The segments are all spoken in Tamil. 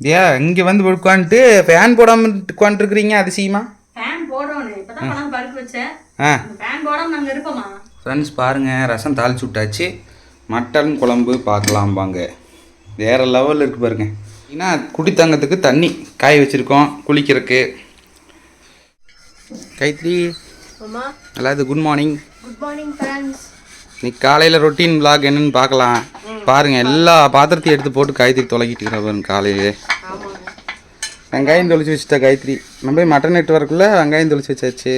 ஏன் இங்கே வந்து உட்காந்துட்டு ஃபேன் போடாமல் உட்காந்துருக்குறீங்க அதிசயமா ஃபேன் போடணும் படுக்க வச்சேன். ஆ. ஃபேன் போடாம நாங்க இருப்போமா? ஃப்ரெண்ட்ஸ் பாருங்கள் ரசம் தாளிச்சு விட்டாச்சு. மட்டன் குழம்பு பார்க்கலாம் வாங்க. வேறு லெவலில் இருக்குது பாருங்க. ஏன்னா குடி தங்கத்துக்கு தண்ணி காய வச்சுருக்கோம் குளிக்கிறதுக்கு. கைத்ரி. அம்மா. எல்லாத்து good morning good morning friends இன்னைக்கு காலையில் ரொட்டீன் vlog என்னன்னு பார்க்கலாம். பாருங்கள் எல்லா பாத்திரத்தையும் எடுத்து போட்டு காய்கறி தொலைக்கிட்டு இருக்கிற பாருங்க காலையிலே. வெங்காயம் தொளிச்சு வச்சுட்டா காயத்ரி. நம்ம போய் மட்டன் எட்டு வரக்குள்ள வெங்காயம் தொளிச்சு வச்சாச்சு.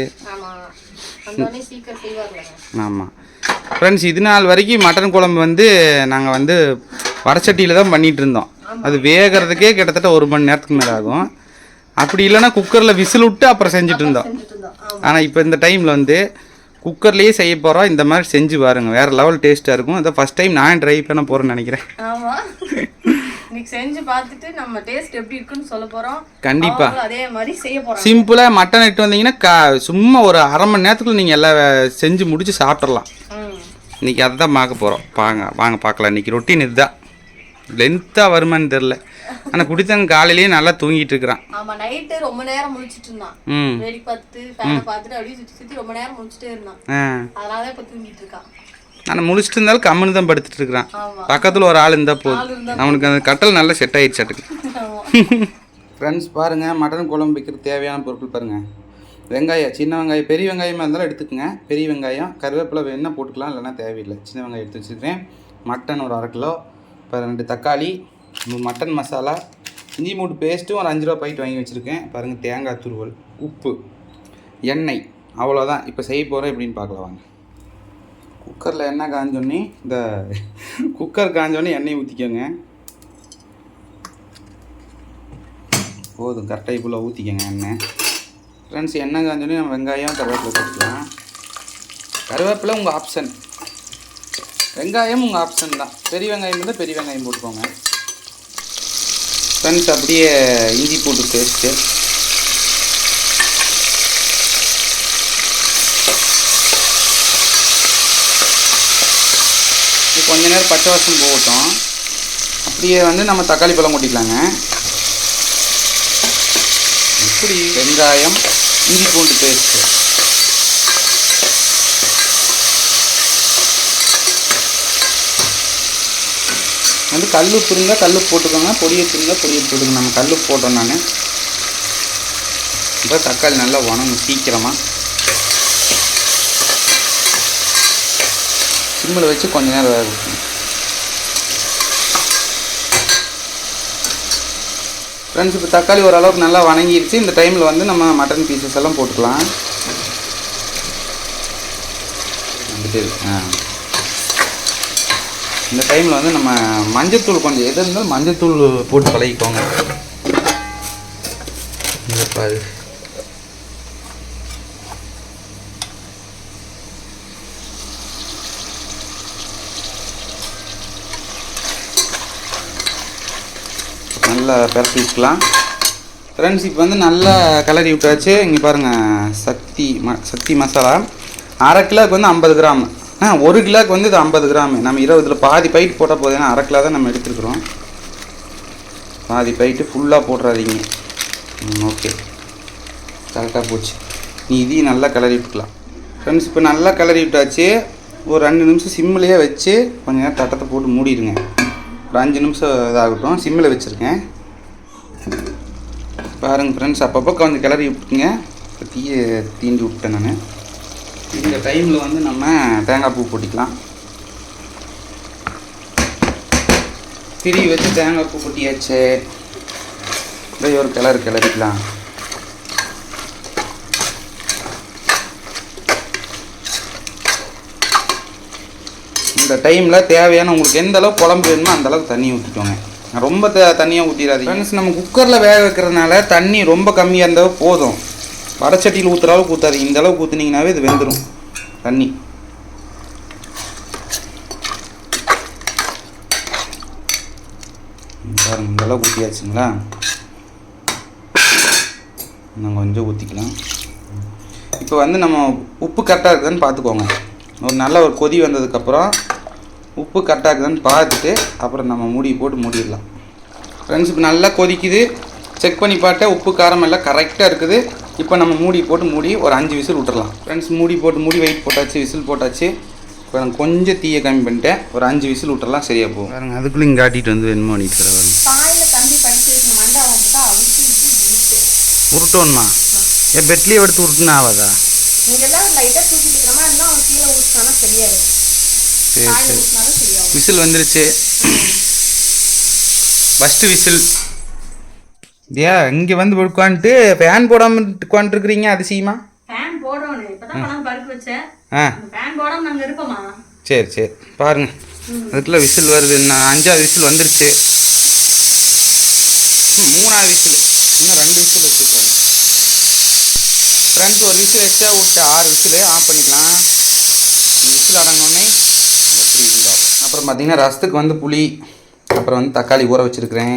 ஆமாம் ஃப்ரெண்ட்ஸ் இது நாள் வரைக்கும் மட்டன் குழம்பு வந்து நாங்கள் வந்து வடச்சட்டியில் தான் பண்ணிகிட்டு இருந்தோம். அது வேகிறதுக்கே கிட்டத்தட்ட ஒரு மணி நேரத்துக்கு மேலே ஆகும். அப்படி இல்லைன்னா குக்கரில் விசில் விட்டு அப்புறம் செஞ்சுட்டு இருந்தோம். ஆனால் இப்போ இந்த டைமில் வந்து குக்கர்லேயே செய்ய போகிறோம் இந்த மாதிரி செஞ்சு பாருங்க. வேறு லெவல் டேஸ்ட்டாக இருக்கும். அதை ஃபஸ்ட் டைம் நான் ட்ரை பண்ண போகிறேன்னு நினைக்கிறேன். ஆமாம் இன்னைக்கு செஞ்சு பார்த்துட்டு நம்ம டேஸ்ட் எப்படி இருக்குன்னு சொல்ல போகிறோம் கண்டிப்பா. அதே மாதிரி செய்ய போகிறோம் சிம்பிளாக மட்டன் எடுத்து வந்தீங்கன்னா கா சும்மா ஒரு அரை மணி நேரத்துக்குள்ள நீங்கள் எல்லாம் செஞ்சு முடிச்சு சாப்பிட்றலாம் இன்றைக்கி அதை தான் பார்க்க போகிறோம் வாங்க வாங்க பார்க்கலாம். இன்றைக்கி ரொட்டீன் இதுதான். லென்த்தாக வருமான்னு தெரில ஆனால் குடித்தங்க காலையிலேயே நல்லா தூங்கிட்டு இருக்கிறான். ஆமாம் நைட்டு ரொம்ப நேரம் முழிச்சிட்டு இருந்தான். ம். வேடி பார்த்து ஃபேனை பார்த்துட்டு அப்படியே சுற்றி சுற்றி ரொம்ப நேரம் முழிச்சிட்டே இருந்தான். ஆ. அதனால தான் இப்போ தூங்கிட்டு இருக்கான். ஆனால் முடிச்சுட்டு இருந்தாலும் கம்முன்னு தான் படுத்துட்டு இருக்கிறான். பக்கத்தில் ஒரு ஆள் இருந்தால் போதும். அவனுக்கு அந்த கட்டல் நல்லா செட் ஆயிடுச்சாட்டுக்கு ஃப்ரெண்ட்ஸ் பாருங்கள் மட்டன் குழம்பு வைக்கிறதுக்கு தேவையான பொருட்கள் பாருங்கள் வெங்காயம் சின்ன வெங்காயம் பெரிய வெங்காயமாக இருந்தாலும் எடுத்துக்கங்க. பெரிய வெங்காயம் கருவேப்பிலை வேணால் போட்டுக்கலாம் இல்லைன்னா தேவையில்லை. சின்ன வெங்காயம் எடுத்து வச்சுருக்கேன் மட்டன் ஒரு அரை கிலோ இப்போ ரெண்டு தக்காளி மட்டன் மசாலா இஞ்சி மூட்டு பேஸ்ட்டும் ஒரு அஞ்சு ரூபா பாக்கெட் வாங்கி வச்சுருக்கேன். பாருங்கள் தேங்காய் துருவல் உப்பு எண்ணெய் அவ்வளோதான் இப்போ செய்ய போகிறோம் எப்படின்னு பார்க்கலாம் வாங்க. குக்கரில் எண்ணெய் காஞ்சோடனே இந்த குக்கர் காஞ்சோடனே எண்ணெய் ஊற்றிக்கோங்க போதும் கரெக்டாக இப்போ ஊற்றிக்கோங்க எண்ணெய். ஃப்ரெண்ட்ஸ் எண்ணெய் காஞ்சோடனே நம்ம வெங்காயம் கருவேப்பிலை போட்டுக்கலாம். கருவேப்பிலை உங்கள் ஆப்ஷன் வெங்காயம் உங்கள் ஆப்ஷன் தான். பெரிய வெங்காயம் இருந்தால் பெரிய வெங்காயம் போட்டுக்கோங்க. ஃப்ரெண்ட்ஸ் அப்படியே இஞ்சி பூண்டு பேஸ்ட்டு இது கொஞ்ச நேரம் பச்சை வாசம் போகட்டும். அப்படியே வந்து நம்ம தக்காளி பழம் கொட்டிக்கலாங்க. இப்படி வெங்காயம் இஞ்சி பூண்டு பேஸ்ட்டு வந்து கல் உப்பு இருந்தால் கல் போட்டுக்கோங்க. பொடியை உப்பு இருந்தால் பொடி போட்டுக்கோங்க. நம்ம கல் போட்டோம் நான். இப்போ தக்காளி நல்லா உணங்கும் சீக்கிரமாக சிம்மில் வச்சு கொஞ்ச நேரம் வேக ஃப்ரெண்ட்ஸ் இப்போ தக்காளி ஓரளவுக்கு நல்லா வணங்கிருச்சு. இந்த டைமில் வந்து நம்ம மட்டன் பீசஸ் எல்லாம் போட்டுக்கலாம். வந்துட்டு ஆ. இந்த டைமில் வந்து நம்ம மஞ்சத்தூள் கொஞ்சம் எது இருந்தாலும் மஞ்சத்தூள் போட்டு பழகிக்கோங்க இந்த பாரு. நல்லா பரப்பி விட்டுக்கலாம். ஃப்ரெண்ட்ஸ் இப்போ வந்து நல்லா கலரி விட்டாச்சு. இங்கே பாருங்கள் சக்தி ம சக்தி மசாலா. அரை கிலோக்கு வந்து ஐம்பது கிராம். ஆ ஒரு கிலோக்கு வந்து இது ஐம்பது கிராம். நம்ம இருபதில் பாதி பைட் போட்டால் போதும். ஏன்னா அரை கிலோ தான் நம்ம எடுத்துருக்குறோம். பாதி பைட்டு ஃபுல்லாக போட்டுறாதீங்க. ம் ஓகே. கரெக்டாக போச்சு. நீ இதையும் நல்லா கிளறி விட்டுக்கலாம். ஃப்ரெண்ட்ஸ் இப்போ நல்லா கிளறி விட்டாச்சு. ஒரு ரெண்டு நிமிஷம் சிம்மிலேயே வச்சு கொஞ்ச நேரம் தட்டத்தை போட்டு மூடிடுங்க. ஒரு அஞ்சு நிமிஷம் இதாகட்டும். சிம்மில் வச்சுருக்கேன். பாருங்கள் ஃப்ரெண்ட்ஸ் அப்பப்போ கொஞ்சம் கிளறி விட்டுங்க இப்போ தீயை தீண்டி விட்டேன் நான். இந்த டைமில் வந்து நம்ம தேங்காய் பூ போட்டிக்கலாம். திரி வச்சு தேங்காய் பூ கொட்டியாச்சு அப்படியே ஒரு கிளறு கிளறிக்கலாம். இந்த டைமில் தேவையான உங்களுக்கு எந்த அளவுக்கு குழம்பு வேணுமோ அந்தளவுக்கு தண்ணி ஊற்றிக்கோங்க ரொம்ப த தண்ணியாக ஊற்றிடாதீங்க ஃப்ரெண்ட்ஸ் நம்ம குக்கரில் வேக வைக்கிறதுனால தண்ணி ரொம்ப கம்மியாக இருந்தால் போதும். வடச்சட்டியில் ஊற்றுற அளவுக்கு ஊற்றாதீங்க இந்த அளவுக்கு ஊற்றுனீங்கனாவே இது வெந்துடும் தண்ணி. ம், பாருங்க இந்த அளவுக்கு ஊற்றியாச்சுங்களா இன்னும் கொஞ்சம் ஊற்றிக்கலாம் இப்போ வந்து நம்ம உப்பு கரெக்டாக இருக்குதுன்னு பார்த்துக்கோங்க. ஒரு நல்ல ஒரு கொதி வந்ததுக்கப்புறம் உப்பு கரெக்டாக இருக்குதுன்னு பார்த்துட்டு அப்புறம் நம்ம மூடி போட்டு மூடிடலாம். ஃப்ரெண்ட்ஸ் இப்போ நல்லா கொதிக்குது. செக் பண்ணி பார்த்தா உப்பு காரம் எல்லாம் கரெக்டாக இருக்குது. இப்போ நம்ம மூடி போட்டு மூடி ஒரு அஞ்சு விசில் விட்டுறலாம். ஃப்ரெண்ட்ஸ் மூடி போட்டு மூடி வெயிட் போட்டாச்சு விசில் போட்டாச்சு. இப்போ நான் கொஞ்சம் தீயை கம்மி பண்ணிட்டேன். ஒரு அஞ்சு விசில் விட்டுறலாம் சரியாக போகும். பாருங்க அதுக்குள்ளே இங்கே காட்டிட்டு வந்து வேணுமோ விட்டு உருட்டோன்மா ஏன் பெட்லேயே எடுத்து உருட்டுனா ஆகாதா? சரி சரி. விசில் வந்துருச்சு. First whistle. ஏ இங்கே வந்து உட்காந்துட்டு ஃபேன் போடாமல் உட்காந்துருக்குறீங்க அதிசயமா? ஃபேன் போடணும் இப்பதான் பருப்பு வச்சேன். ஆ. ஃபேன் போடாம நாங்க இருப்போமா? சரி சரி. பாருங்க. அதுக்குள்ள விசில் வருது. நான் அஞ்சாவது விசில் வந்துருச்சு. மூணாவது விசில். இன்னும் ரெண்டு விசில் வச்சுருக்கோம் ஃப்ரெண்ட்ஸ் ஒரு விசில் எக்ஸ்ட்ரா விட்டு ஆறு விசில் ஆஃப் பண்ணிக்கலாம் விசில் அடங்கினோடனே எப்படி இருந்தால் அப்புறம் பார்த்தீங்கன்னா ரசத்துக்கு வந்து புளி அப்புறம் வந்து தக்காளி ஊற வச்சுருக்கிறேன்.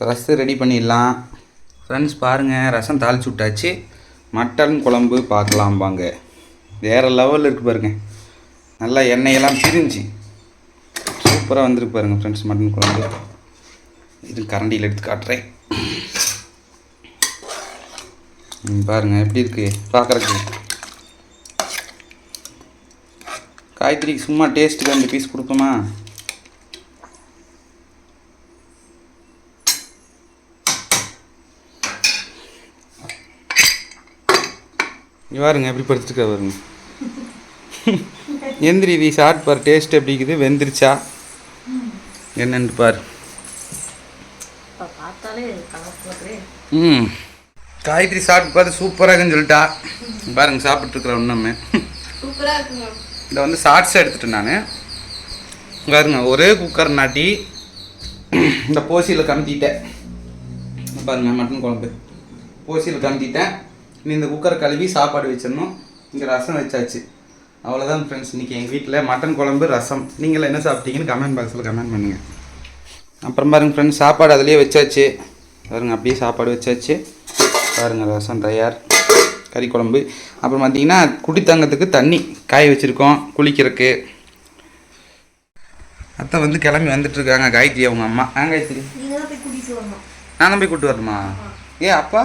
ரசம் ரெடி பண்ணிடலாம். ஃப்ரெண்ட்ஸ் பாருங்கள் ரசம் தாளிச்சு விட்டாச்சு. மட்டன் குழம்பு பார்க்கலாம் வாங்க. வேறு லெவலில் இருக்குது பாருங்க. நல்லா எண்ணெயெல்லாம் பிரிஞ்சு. சூப்பராக வந்திருக்கு பாருங்க ஃப்ரெண்ட்ஸ் மட்டன் குழம்பு. இது கரண்டியில் எடுத்து காட்டுறேன். ம், எப்படி இருக்குது பார்க்குறக்கு காய்கறிக்கு சும்மா டேஸ்ட்டுக்கு அந்த பீஸ் கொடுப்போமா? பாருங்க எப்படி படுத்துருக்கா பாருங்க. எந்திரி இது ஷார்ட் பார் டேஸ்ட் எப்படி இருக்குது வெந்துருச்சா? என்னன்னு பார். ம். காய்கறி சாப்பிட்டு பார்த்து சூப்பராக இருக்குன்னு சொல்லிட்டா. பாருங்க சூப்பராக இருக்குங்க. இதை வந்து ஷார்ட்ஸாக எடுத்துட்டேன் நான். பாருங்க ஒரே குக்கர் நாட்டி இந்த போசியில் கமுத்திட்டேன் பாருங்க மட்டன் குழம்பு. போசியில் கமுத்திட்டேன் இனி இந்த குக்கர் கழுவி சாப்பாடு வச்சிடணும். இங்கே ரசம் வச்சாச்சு. அவ்வளோதான் ஃப்ரெண்ட்ஸ் இன்றைக்கி எங்கள் வீட்டில் மட்டன் குழம்பு ரசம். நீங்கள் என்ன சாப்பிட்டீங்கன்னு கமெண்ட் பாக்ஸில் கமெண்ட் பண்ணுங்கள் அப்புறம் பாருங்க ஃப்ரெண்ட்ஸ் சாப்பாடு அதிலே வச்சாச்சு. பாருங்க அப்படியே சாப்பாடு வச்சாச்சு. பாருங்க ரசம் தயார். கறி குழம்பு. அப்புறம் பார்த்தீங்கன்னா குடி தங்கத்துக்கு தண்ணி காய வச்சுருக்கோம் குளிக்கிறதுக்கு. அத்தை வந்து கிளம்பி வந்துட்டு இருக்காங்க காயத்ரி அவங்க அம்மா. ஆ காயத்ரி? நான் தான் போய் கூட்டு வரணுமா? ஏ அப்பா?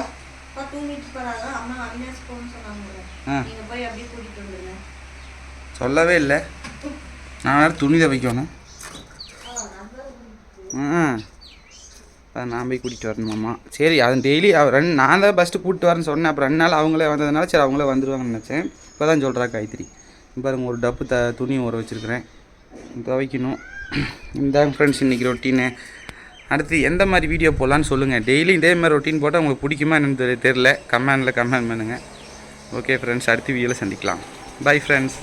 அப்பா தூங்கிட்டு போகிறாங்க அம்மா அவினாஸ் போகணும்னு சொன்னாங்க. ஆ. நீங்கள் போய் அப்படியே கூட்டிகிட்டு வந்துடுங்க சொல்லவே இல்லை. நான் வேறு துணி துவைக்கணும். ம் அதான் நான் போய் கூட்டிகிட்டு வரணுமாம்மா சரி அது டெய்லி ரெண்டு நான் தான் ஃபஸ்ட்டு கூப்பிட்டு வரேன்னு சொன்னேன். அப்புறம் ரெண்டு நாள் அவங்களே வந்ததுனால சரி அவங்களே வந்துடுவாங்கன்னு நினச்சேன். இப்போ தான் சொல்கிறா காய்கறி பாருங்க ஒரு டப்பு த துணி ஊற வச்சுருக்கிறேன். துவைக்கணும். இந்தாங்க ஃப்ரெண்ட்ஸ் இன்றைக்கி ரொட்டீனு. அடுத்து எந்த மாதிரி வீடியோ போடலான்னு சொல்லுங்கள் டெய்லி இதே மாதிரி ரொட்டீன் போட்டால் உங்களுக்கு பிடிக்குமா என்னன்னு தெரி- தெரில கமெண்டில் கமெண்ட் பண்ணுங்கள் ஓகே ஃப்ரெண்ட்ஸ் அடுத்த வீடியோவில் சந்திக்கலாம். Bye friends